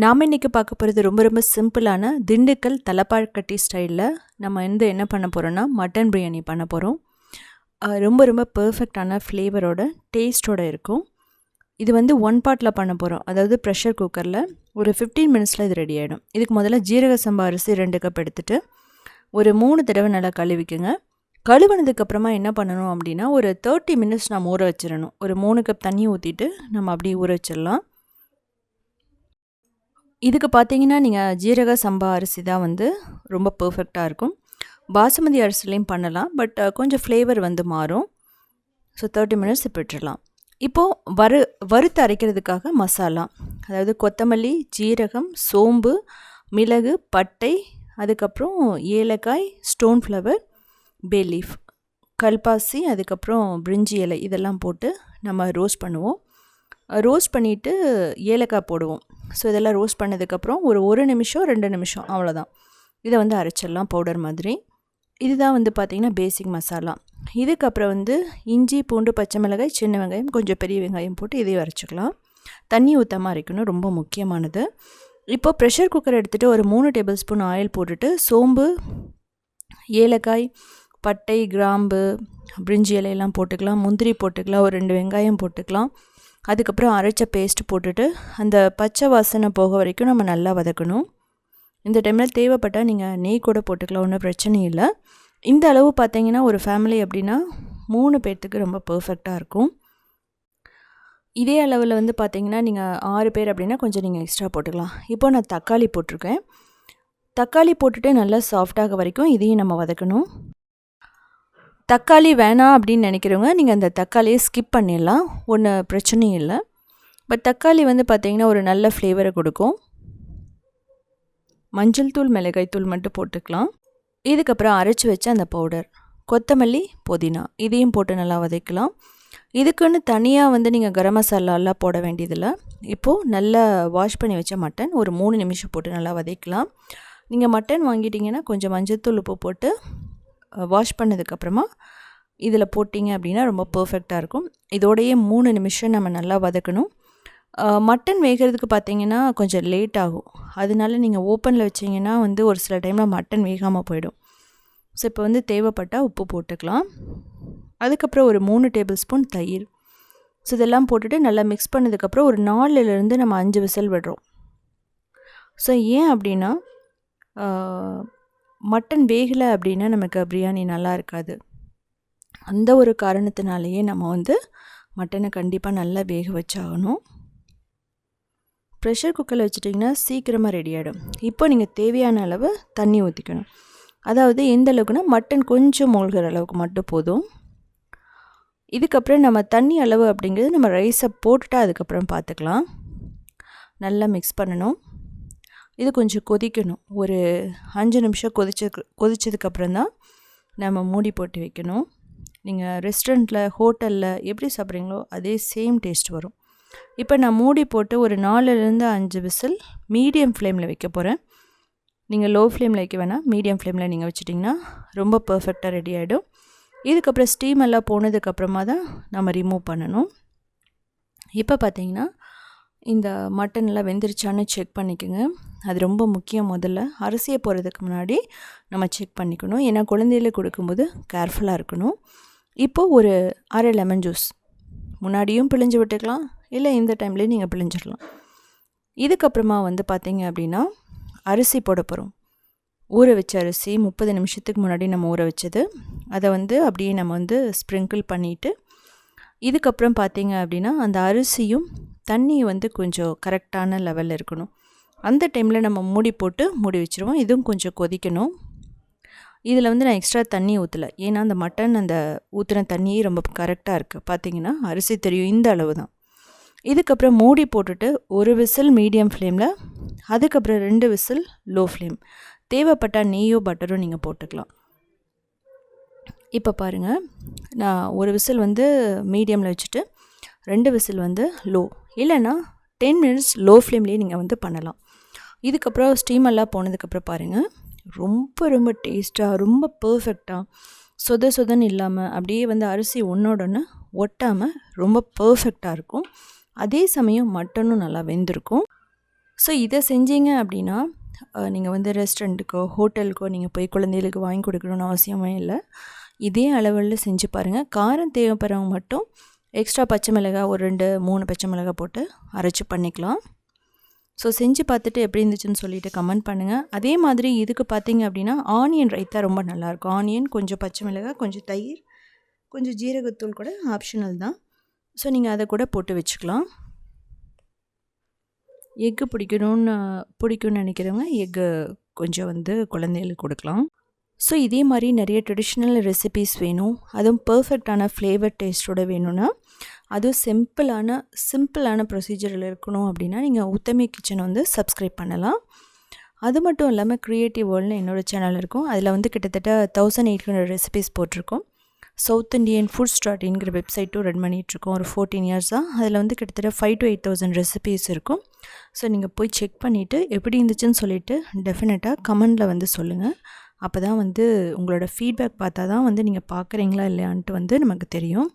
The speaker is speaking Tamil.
நாம் இன்றைக்கி பார்க்க போகிறது ரொம்ப ரொம்ப சிம்பிளான திண்டுக்கல் தலப்பாக்கட்டி ஸ்டைலில் நம்ம வந்து என்ன பண்ண போகிறோன்னா மட்டன் பிரியாணி பண்ண போகிறோம் ரொம்ப ரொம்ப பர்ஃபெக்டான ஃப்ளேவரோட டேஸ்ட்டோட இருக்கும். இது வந்து ஒன் பார்ட்டில் பண்ண போகிறோம் அதாவது ப்ரெஷர் குக்கரில் ஒரு ஃபிஃப்டீன் மினிட்ஸில் இது ரெடி ஆகிடும் இதுக்கு முதல்ல ஜீரக சம்பா அரிசி ரெண்டு கப் எடுத்துகிட்டு ஒரு மூணு தடவை நல்லா கழுவிக்குங்க. கழுவுனதுக்கப்புறமா என்ன பண்ணணும் அப்படின்னா ஒரு தேர்ட்டி மினிட்ஸ் நம்ம ஊற வச்சிடணும். ஒரு மூணு கப் தண்ணி ஊற்றிட்டு நம்ம அப்படியே ஊற வச்சிடலாம். இதுக்கு பார்த்தீங்கன்னா நீங்கள் ஜீரக சம்பா அரிசி தான் வந்து ரொம்ப பர்ஃபெக்டாக இருக்கும். பாசுமதி அரிசிலையும் பண்ணலாம் பட் கொஞ்சம் ஃப்ளேவர் வந்து மாறும். ஸோ தேர்ட்டி மினிட்ஸ் விட்டுடலாம் இப்போது வறு வறுத்து அரைக்கிறதுக்காக மசாலா அதாவது கொத்தமல்லி ஜீரகம் சோம்பு மிளகு பட்டை அதுக்கப்புறம் ஏலக்காய் ஸ்டோன் ஃப்ளவர் பே லீஃப் கல்பாசி அதுக்கப்புறம் பிரிஞ்சி இலை இதெல்லாம் போட்டு நம்ம ரோஸ்ட் பண்ணுவோம். ரோஸ்ட் பண்ணிவிட்டு ஏலக்காய் போடுவோம். ஸோ இதெல்லாம் ரோஸ்ட் பண்ணதுக்கப்புறம் ஒரு ஒரு நிமிஷம் ரெண்டு நிமிஷம் அவ்வளோதான் இதை வந்து அரைச்சிடலாம் பவுடர் மாதிரி. இதுதான் வந்து பார்த்திங்கன்னா பேசிக் மசாலா இதுக்கப்புறம் வந்து இஞ்சி பூண்டு பச்சை மிளகாய் சின்ன வெங்காயம் கொஞ்சம் பெரிய வெங்காயம் போட்டு இதையும் அரைச்சிக்கலாம். தண்ணி ஊற்றாமல் அரைக்கணும் ரொம்ப முக்கியமானது. இப்போ ப்ரெஷர் குக்கர் எடுத்துகிட்டு ஒரு மூணு டேபிள் ஸ்பூன் ஆயில் போட்டுட்டு சோம்பு ஏலக்காய் பட்டை கிராம்பு பிரிஞ்சி இலையெல்லாம் போட்டுக்கலாம் முந்திரி போட்டுக்கலாம் ஒரு ரெண்டு வெங்காயம் போட்டுக்கலாம். அதுக்கப்புறம் அரைச்ச பேஸ்ட் போட்டுட்டு அந்த பச்சை வாசனை போக வரைக்கும் நம்ம நல்லா வதக்கணும். இந்த டைமில் தேவைப்பட்டால் நீங்கள் நெய் கூட போட்டுக்கலாம் ஒன்றும் பிரச்சனை இல்லை. இந்த அளவு பார்த்தீங்கன்னா ஒரு ஃபேமிலி அப்படின்னா மூணு பேர்த்துக்கு ரொம்ப பர்ஃபெக்டாக இருக்கும். இதே அளவில் வந்து பார்த்தீங்கன்னா நீங்கள் ஆறு பேர் அப்படின்னா கொஞ்சம் நீங்கள் எக்ஸ்ட்ரா போட்டுக்கலாம். இப்போ நான் தக்காளி போட்டிருக்கேன். தக்காளி போட்டுட்டு நல்லா சாஃப்டாக வரைக்கும் இதையும் நம்ம வதக்கணும். தக்காளி வேணாம் அப்படின்னு நினைக்கிறவங்க நீங்கள் அந்த தக்காளியை ஸ்கிப் பண்ணிடலாம். ஒன்றும் பிரச்சனையும் இல்லை. பட் தக்காளி வந்து பார்த்திங்கன்னா ஒரு நல்ல ஃப்ளேவரை கொடுக்கும். மஞ்சள் தூள் மிளகாய் தூள் மட்டும் போட்டுக்கலாம். இதுக்கப்புறம் அரைச்சி வச்ச அந்த பவுடர் கொத்தமல்லி புதினா இதையும் போட்டு நல்லா வதக்கலாம். இதுக்குன்னு தனியாக வந்து நீங்கள் கரம் மசாலாலாம் போட வேண்டியதில்லை. இப்போது நல்லா வாஷ் பண்ணி வச்ச மட்டன் ஒரு மூணு நிமிஷம் போட்டு நல்லா வதக்கலாம். நீங்கள் மட்டன் வாங்கிட்டீங்கன்னா கொஞ்சம் மஞ்சள் தூள் உப்பு போட்டு வாஷ் பண்ணதுக்கப்புறமா இதில் போட்டிங்க அப்படின்னா ரொம்ப பர்ஃபெக்டாக இருக்கும். இதோடையே மூணு நிமிஷம் நம்ம நல்லா வதக்கணும். மட்டன் வேகிறதுக்கு பார்த்தீங்கன்னா கொஞ்சம் லேட் ஆகும். அதனால நீங்கள் ஓப்பனில் வச்சிங்கன்னா வந்து ஒரு சில டைமில் மட்டன் வேகாமல் போயிடும். ஸோ இப்போ வந்து தேவைப்பட்டால் உப்பு போட்டுக்கலாம். அதுக்கப்புறம் ஒரு மூணு டேபிள் ஸ்பூன் தயிர். ஸோ இதெல்லாம் போட்டுட்டு நல்லா மிக்ஸ் பண்ணதுக்கப்புறம் ஒரு நாலுலேருந்து நம்ம அஞ்சு விசில் விடுறோம். ஸோ ஏன் அப்படின்னா மட்டன் வேகலை அப்படின்னா நமக்கு பிரியாணி நல்லா இருக்காது. அந்த ஒரு காரணத்தினாலேயே நம்ம வந்து மட்டனை கண்டிப்பாக நல்லா வேக வச்சாகணும். ப்ரெஷர் குக்கரில் வச்சுட்டிங்கன்னா சீக்கிரமாக ரெடி ஆகிடும் இப்போ நீங்கள் தேவையான அளவு தண்ணி ஊற்றிக்கணும் அதாவது எந்த அளவுக்குன்னா மட்டன் கொஞ்சம் மூழ்கிற அளவுக்கு மட்டும் போதும். இதுக்கப்புறம் நம்ம தண்ணி அளவு அப்படிங்கிறது நம்ம ரைஸை போட்டுட்டு அதுக்கப்புறம் பார்த்துக்கலாம் நல்லா மிக்ஸ் பண்ணணும். இது கொஞ்சம் கொதிக்கணும். ஒரு அஞ்சு நிமிஷம் கொதிச்சதுக்கு கொதிச்சதுக்கப்புறம் தான் நம்ம மூடி போட்டு வைக்கணும். நீங்கள் ரெஸ்டாரண்ட்டில் ஹோட்டலில் எப்படி சாப்பிட்றீங்களோ அதே சேம் டேஸ்ட் வரும். இப்போ நான் மூடி போட்டு ஒரு நாலுலேருந்து அஞ்சு விசில் மீடியம் ஃப்ளேமில் வைக்க போகிறேன் நீங்கள் லோ ஃப்ளேமில் வைக்க வேணாம். மீடியம் ஃப்ளேமில் நீங்கள் வச்சிட்டிங்கன்னா ரொம்ப பர்ஃபெக்டாக ரெடி ஆகிடும் இதுக்கப்புறம் ஸ்டீம் எல்லாம் போனதுக்கப்புறமா தான் நம்ம ரிமூவ் பண்ணணும். இப்போ பார்த்தீங்கன்னா இந்த மட்டன்லாம் வெந்துருச்சான்னு செக் பண்ணிக்கோங்க. அது ரொம்ப முக்கியம் முதல்ல. அரிசியை போகிறதுக்கு முன்னாடி நம்ம செக் பண்ணிக்கணும். ஏன்னா குழந்தைகளுக்கு கொடுக்கும்போது கேர்ஃபுல்லாக இருக்கணும். இப்போது ஒரு அரை லெமன் ஜூஸ் முன்னாடியும் பிழிஞ்சு விட்டுக்கலாம். இல்லை இந்த டைம்லேயும் நீங்கள் பிழிஞ்சிடலாம். இதுக்கப்புறமா வந்து பார்த்திங்க அப்படின்னா அரிசி போட போகிறோம் ஊற வச்ச அரிசி முப்பது நிமிஷத்துக்கு முன்னாடி நம்ம ஊற வச்சது. அதை வந்து அப்படியே நம்ம வந்து ஸ்ப்ரிங்கிள் பண்ணிவிட்டு இதுக்கப்புறம் பார்த்திங்க அப்படின்னா அந்த அரிசியும் தண்ணி வந்து கொஞ்சம் கரெக்டான லெவலில் இருக்கணும். அந்த டைமில் நம்ம மூடி போட்டு மூடி வச்சுருவோம். இதுவும் கொஞ்சம் கொதிக்கணும். இதில் வந்து நான் எக்ஸ்ட்ரா தண்ணி ஊற்றலை ஏன்னா அந்த மட்டன் அந்த ஊற்றின தண்ணியே ரொம்ப கரெக்டாக இருக்குது பார்த்தீங்கன்னா அரிசி தெரியும் இந்த அளவு தான். இதுக்கப்புறம் மூடி போட்டுட்டு ஒரு விசில் மீடியம் ஃப்ளேமில் அதுக்கப்புறம் ரெண்டு விசில் லோ ஃப்ளேம் தேவைப்பட்டால் நெய்யோ பட்டரோ நீங்கள் போட்டுக்கலாம். இப்போ பாருங்கள் நான் ஒரு விசில் வந்து மீடியமில் வச்சுட்டு ரெண்டு விசில் வந்து லோ இல்லைன்னா டென் மினிட்ஸ் லோ ஃப்ளேம்லேயே நீங்கள் வந்து பண்ணலாம். இதுக்கப்புறம் ஸ்டீமெல்லாம் போனதுக்கப்புறம் பாருங்கள் ரொம்ப ரொம்ப டேஸ்ட்டாக ரொம்ப பர்ஃபெக்டாக சொத சொதன்னு இல்லாமல் அப்படியே வந்து அரிசி ஒன்றோட ஒன்று ஒட்டாமல் ரொம்ப பர்ஃபெக்டாக இருக்கும். அதே சமயம் மட்டனும் நல்லா வெந்திருக்கும். ஸோ இதை செஞ்சீங்க அப்படின்னா நீங்கள் வந்து ரெஸ்டாரண்ட்டுக்கோ ஹோட்டலுக்கோ நீங்கள் போய் குழந்தைகளுக்கு வாங்கி கொடுக்கணுன்னு அவசியமே இல்லை. இதே அளவில் செஞ்சு பாருங்கள் காரம் தேவைப்படுறவங்க மட்டும் எக்ஸ்ட்ரா பச்சை மிளகாய் ஒரு ரெண்டு மூணு பச்சை மிளகாய் போட்டு அரைச்சி பண்ணிக்கலாம். ஸோ செஞ்சு பார்த்துட்டு எப்படி இருந்துச்சுன்னு சொல்லிட்டு கமெண்ட் பண்ணுங்கள் அதே மாதிரி இதுக்கு பார்த்தீங்க அப்படின்னா ஆனியன் ரைத்தா ரொம்ப நல்லாயிருக்கும். ஆனியன் கொஞ்சம் பச்சை மிளகாய் கொஞ்சம் தயிர் கொஞ்சம் ஜீரகத்தூள் கூட ஆப்ஷனல் தான். ஸோ நீங்கள் அதை கூட போட்டு வச்சுக்கலாம். எக்கு பிடிக்கணும்னு பிடிக்கும்னு நினைக்கிறவங்க எக்கு கொஞ்சம் வந்து குழந்தைகளுக்கு கொடுக்கலாம். ஸோ இதே மாதிரி நிறைய ட்ரெடிஷ்னல் ரெசிபிஸ் வேணும். அதுவும் பர்ஃபெக்டான ஃப்ளேவர் டேஸ்ட்டோட வேணும்னா அதுவும் சிம்பிளான சிம்பிளான ப்ரொசீஜரில் இருக்கணும் அப்படின்னா நீங்கள் உத்தமி கிச்சன் வந்து சப்ஸ்கிரைப் பண்ணலாம். அது மட்டும் இல்லாமல் க்ரியேட்டிவ் வேர்ல்டுனு என்னோடய சேனல் இருக்கும். அதில் வந்து கிட்டத்தட்ட தௌசண்ட் எயிட் ஹண்ட்ரட் ரெசிபீஸ் போட்டிருக்கோம். சவுத் இண்டியன் ஃபுட் ஸ்டார்டிங்கிற வெப்சைட்டும் ரன் பண்ணிகிட்ருக்கோம் ஒரு ஃபோர்டீன் இயர்ஸாக அதில் வந்து கிட்டத்தட்ட five to eight thousand recipes இருக்கும். ஸோ நீங்கள் போய் செக் பண்ணிவிட்டு எப்படி இருந்துச்சுன்னு சொல்லிவிட்டு டெஃபினட்டாக கமெண்டில் வந்து சொல்லுங்கள் அப்போ தான் வந்து உங்களோட ஃபீட்பேக் பார்த்தா தான் வந்து நீங்கள் பார்க்குறீங்களா இல்லையான்ட்டு வந்து நமக்கு தெரியும்.